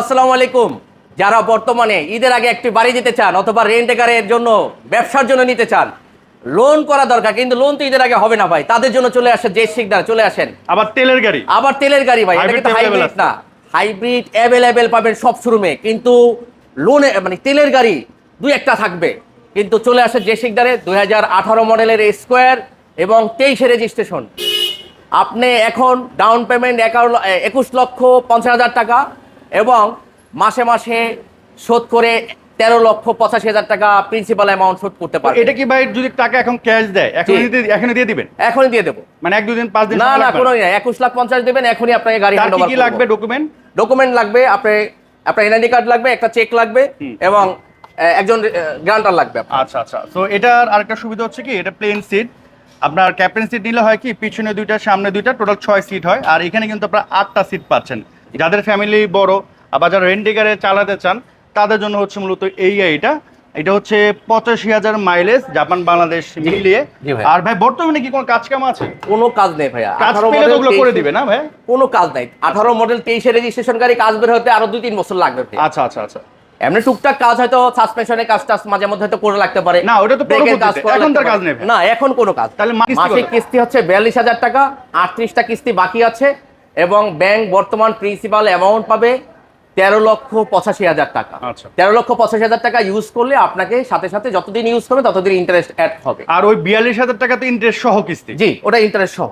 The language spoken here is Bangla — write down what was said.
আসসালামু আলাইকুম। যারা বর্তমানে ঈদের আগে একটি বাড়ি দিতে চান অথবা রেন্ট এর জন্য ব্যবসার জন্য নিতে চান লোন করা দরকার কিন্তু লোন তো ঈদের আগে হবে না ভাই। তাদের জন্য চলে আসে যে শিকদার চলে আসেন। আবার তেলের গাড়ি। আবার তেলের গাড়ি ভাই এটা কিন্তু হাইব্রিড না। হাইব্রিড অ্যাভেলেবেল পাবেন সব শোরুমে কিন্তু লোনে মানে তেলের গাড়ি দুই একটা থাকবে। কিন্তু চলে আসে যে শিকদারে দুই হাজার আঠারো মডেলের স্কোয়ার এবং তেইশে রেজিস্ট্রেশন আপনি এখন ডাউন পেমেন্ট এগারো একুশ লক্ষ পঞ্চাশ হাজার টাকা এবং মাসে মাসে শোধ করে তেরো লক্ষ পঁচাশি হাজার টাকা প্রিন্সিপাল অ্যামাউন্ট শোধ করতে পারবেন এটা কি ভাই যদি টাকা এখন ক্যাশ দেয় এখন। দিয়ে দিবেন? এখনই দিয়ে দেবো। মানে এক দুদিন পাঁচ দিন না না কোনো না একুশ লাখ পঞ্চাশ দেবেন এখনই আপনাকে গাড়ি হ্যান্ড কি কি লাগবে ডকুমেন্ট ডকুমেন্ট লাগবে আপনার আপনার এনআইডি কার্ড লাগবে একটা চেক লাগবে এবং একজন গ্রান্টার লাগবে আপনার। আচ্ছা আচ্ছা। তো এটার আরেকটা সুবিধা হচ্ছে কি এটা প্লেন সিট আপনার ক্যাপ্টেন সিট নিলে হয় কি পিছনে দুইটা সামনে দুইটা টোটাল ছয় সিট হয়। আর এখানে কিন্তু আপনার আটটা সিট পাচ্ছেন। যাদের ফ্যামিলি বড় আবার যারা রেন্টিকারে চালাতে চান তাদের জন্য হচ্ছে মূলত এই গাড়িটা এটা হচ্ছে পঁচাশি হাজার মাইলেজ জাপান বাংলাদেশ মিলিয়ে। আর ভাই বর্তমানে কি কোনো কাজ কাম আছে? কোনো কাজ নেই ভাইয়া। কাজ পেলে ওগুলো করে দিবে না ভাই? কোনো কাজ নাই। আঠারো মডেল তেইশে রেজিস্ট্রেশন গাড়ি কাজ বের হতে আরও দুই তিন বছর লাগবে আচ্ছা আচ্ছা আচ্ছা। এমনি টুকটাক কাজ হয়তো সাসপেনশনের কাজ টাজ মাঝে মধ্যে হয়তো করে লাগতে পারে। না, ওটা তো কাজ। এখন তার কাজ নেই না এখন কোনো কাজ। তাহলে মাসিক কিস্তি হচ্ছে বিয়াল্লিশ হাজার টাকা আটত্রিশটা কিস্তি বাকি আছে। এবং ব্যাংক বর্তমান প্রিন্সিপাল অ্যামাউন্ট পাবে তেরো লক্ষ পঁচাশি হাজার টাকা। আচ্ছা। তেরো লক্ষ পঁচাশি হাজার টাকা ইউজ করলে আপনাকে সাথে সাথে যতদিন ইউজ করবে ততদিন ইন্টারেস্ট অ্যাড হবে। আর ওই বিয়াল্লিশ হাজার টাকাতে ইন্টারেস্ট সহ কিস্তি? জি ওটা ইন্টারেস্ট সহ।